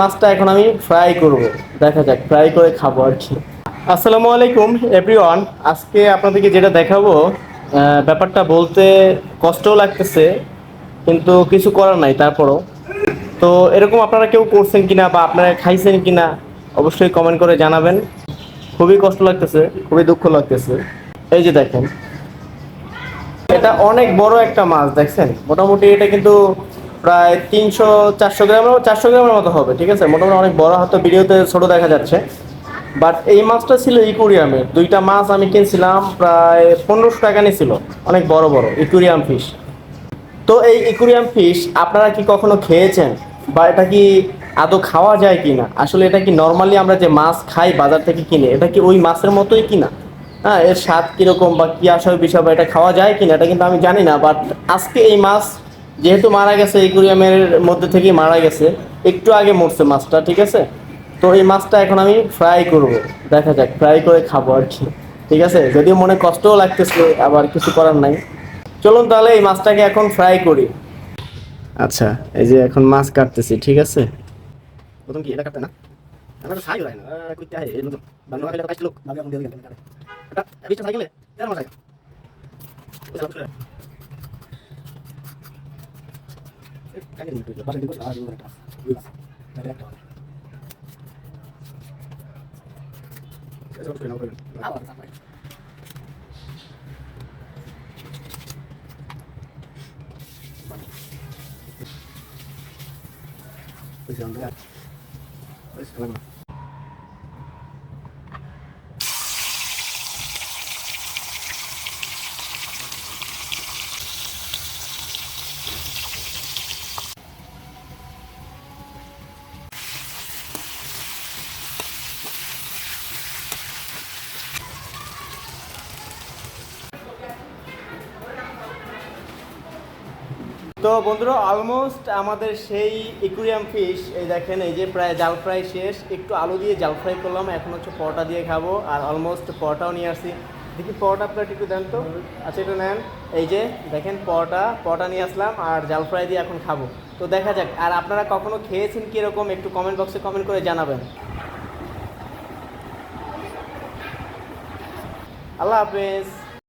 মাছটা এখন আমি ফ্রাই করব। দেখা যাক ফ্রাই করে খাব আর কি। আসসালামু আলাইকুম এভরিওয়ান আজকে আপনাদেরকে যেটা দেখাবো ব্যাপারটা বলতে কষ্টও লাগতেছে, কিন্তু কিছু করার নাই তারপরও। তো এরকম আপনারা কেউ করছেন কিনা বা আপনারা খাইছেন কিনা, অবশ্যই কমেন্ট করে জানাবেন। খুবই কষ্ট লাগতেছে, খুবই দুঃখ লাগতেছে। এই যে দেখেন, এটা অনেক বড় একটা মাছ, দেখছেন? মোটামুটি এটা কিন্তু প্রায় তিনশো, চারশো গ্রামের চারশো গ্রামের মতো হবে, ঠিক আছে? মোটামুটি অনেক বড় হয়তো ভিডিওতে ছোট দেখা যাচ্ছে। বাট এই মাছটা ছিল ইকুরিয়ামের। দুইটা মাছ আমি কিনছিলাম, প্রায় পনেরোশো টাকা নিয়েছিল। অনেক বড় বড়, ইকুরিয়াম ফিশ তো এই ইকুরিয়াম ফিশ আপনারা কি কখনো খেয়েছেন? বা এটা কি আদৌ খাওয়া যায় কি না আসলে এটা কি নর্মালি আমরা যে মাছ খাই বাজার থেকে কিনে, এটা কি ওই মাছের মতোই কিনা? হ্যাঁ এর স্বাদ কীরকম বা কী আসবে বিষয় বা এটা খাওয়া যায় কি না এটা কিন্তু আমি জানি না। বাট আজকে এই মাছ যেহেতু মারা গেছে ইকুরিয়ামের মধ্যে থেকেই মারা গেছে, একটু আগে মরছে মাছটা, ঠিক আছে? তো এই মাছটা এখন আমি ফ্রাই করব। দেখা যাক ফ্রাই করে খাব আর কি, ঠিক আছে? যদিও মনে কষ্টও লাগতেছে, আবার কিছু করার নাই। চলুন তাহলে এই মাছটাকে এখন ফ্রাই করি। আচ্ছা এই যে এখন মাছ কাটতেছি, ঠিক আছে? প্রথম কি, এটা কাটতে না? আমরা সাই হয় না। কইতে হয় এই খাইলে কাটতে লোক। ভাবে আমি দিয়ে দিলাম, এটা বিশটা সাইকেলে? তেরো মাস আগে calle. তো বন্ধুরা অলমোস্ট আমাদের সেই ইকুরিয়াম ফিশ এই দেখেন, এই যে প্রায় জাল ফ্রাই শেষ, একটু আলু দিয়ে জাল ফ্রাই করলাম, এখন হচ্ছে পরোটা দিয়ে খাব, আর অলমোস্ট পরোটাও নিয়ে আসছি। দেখি পরোটা প্লেট একটু দেন তো। আচ্ছা একটু নেন। এই যে, দেখেন পরোটা পরোটা নিয়ে আসলাম, আর জাল ফ্রাই দিয়ে এখন খাব। তো দেখা যাক, আর আপনারা কখনো খেয়েছেন কীরকম, একটু কমেন্ট বক্সে কমেন্ট করে জানাবেন। আল্লাহ হাফেজ।